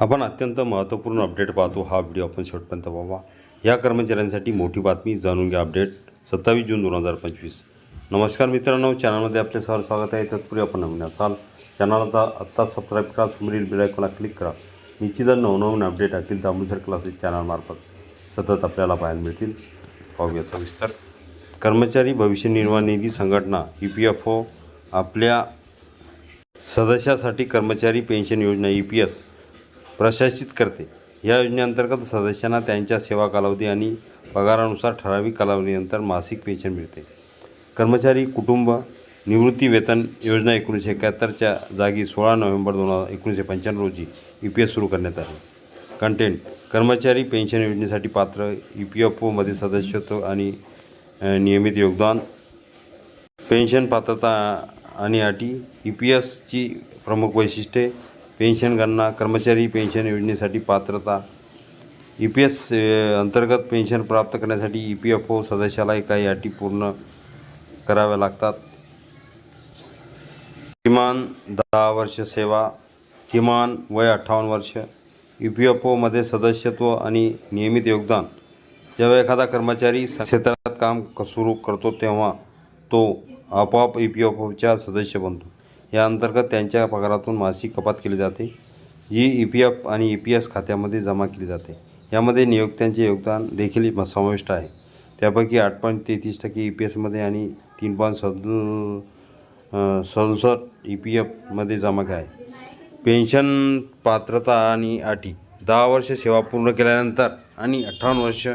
आपण अत्यंत महत्त्वपूर्ण अपडेट पाहतो हा व्हिडिओ आपण शेवटपर्यंत पाहावा या कर्मचाऱ्यांसाठी मोठी बातमी जाणून घ्या अपडेट. सत्तावीस जून दोन हजार पंचवीस. नमस्कार मित्रांनो चॅनलमध्ये आपले सर स्वागत आहे. तत्पूर्वी आपण नवीन असाल चॅनलला आत्ताच सबस्क्राईब करा समोरील बेल क्लिक करा. निश्चितच नवनवीन अपडेट अखिल दामोसर क्लासेस चॅनलमार्फत सतत आपल्याला पाहायला मिळतील. पाहूया सविस्तर. कर्मचारी भविष्य निर्वाह निधी संघटना ई पी एफ ओ आपल्या सदस्यासाठी कर्मचारी पेन्शन योजना ई पी एस प्रशासित करते. या योजनेअंतर्गत सदस्यांना त्यांच्या सेवा कालावधी आणि पगारानुसार ठराविक कालावधीनंतर मासिक पेन्शन मिळते. कर्मचारी कुटुंब निवृत्ती वेतन योजना एकोणीसशे एकाहत्तरच्या जागी सोळा नोव्हेंबर दोन हजार एकोणीसशे पंच्याण्णव रोजी ई पी एस सुरू करण्यात आले. कंटेंट कर्मचारी पेन्शन योजनेसाठी पात्र ई पी एफ ओमध्ये सदस्यत्व आणि नियमित योगदान पेन्शन पात्रता आणि अटी ई पी एसची प्रमुख वैशिष्ट्ये पेन्शन गणना कर्मचारी पेन्शन योजनेसाठी पात्रता ई पी एस अंतर्गत पेन्शन प्राप्त करण्यासाठी ई पी एफ ओ सदस्याला काही अटी पूर्ण कराव्या लागतात. किमान दहा वर्ष सेवा किमान वय अठ्ठावन्न वर्ष ई पी एफ ओमध्ये सदस्यत्व आणि नियमित योगदान. जेव्हा एखादा कर्मचारी क्षेत्रात काम क- सुरू करतो तेव्हा तो आपोआप ई पी एफ ओच्या सदस्य बनतो. या अंतर्गत त्यांच्या पगारातून मासिक कपात केली जाते जी ई पी एफ आणि ई पी एस खात्यामध्ये जमा केली जाते. यामध्ये नियोक्त्यांचे योगदान देखील समाविष्ट आहे. त्यापैकी आठ पॉईंट तेहतीस टक्के ई पी एसमध्ये आणि तीन पॉईंट सदु सदुसष्ट ई पी एफमध्ये जमा आहे. पेन्शन पात्रता आणि अटी दहा वर्ष सेवा पूर्ण केल्यानंतर आणि अठ्ठावन्न वर्ष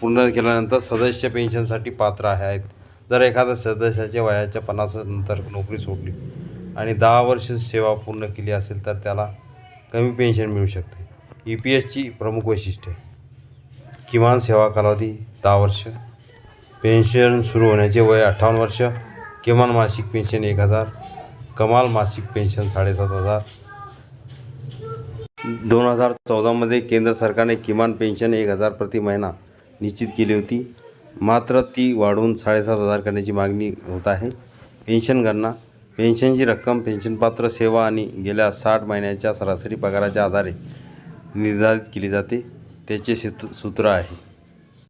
पूर्ण केल्यानंतर सदस्य पेन्शनसाठी पात्र आहेत. जर एखाद्या सदस्याच्या वयाच्या पन्नास नंतर नोकरी सोडली आणि दहा वर्ष सेवा पूर्ण केली असेल तर त्याला कमी पेन्शन मिळू शकते. ई पी एसची प्रमुख वैशिष्ट्ये. किमान सेवा कालावधी दहा वर्ष. पेन्शन सुरू होण्याचे वय अठ्ठावन्न वर्ष. किमान मासिक पेन्शन एक हजार. कमाल मासिक पेन्शन साडेसात हजार. दोन हजार चौदामध्ये केंद्र सरकारने किमान पेन्शन एक हजार प्रति महिना निश्चित केली होती. मात्र ती वाढवून साडेसात हजार करण्याची मागणी होत आहे. पेन्शन गणना पेन्शनची रक्कम पेन्शनपात्र सेवा आणि गेल्या साठ महिन्याच्या सरासरी पगाराच्या आधारे निर्धारित केली जाते. त्याचे सूत्र सूत्र आहे.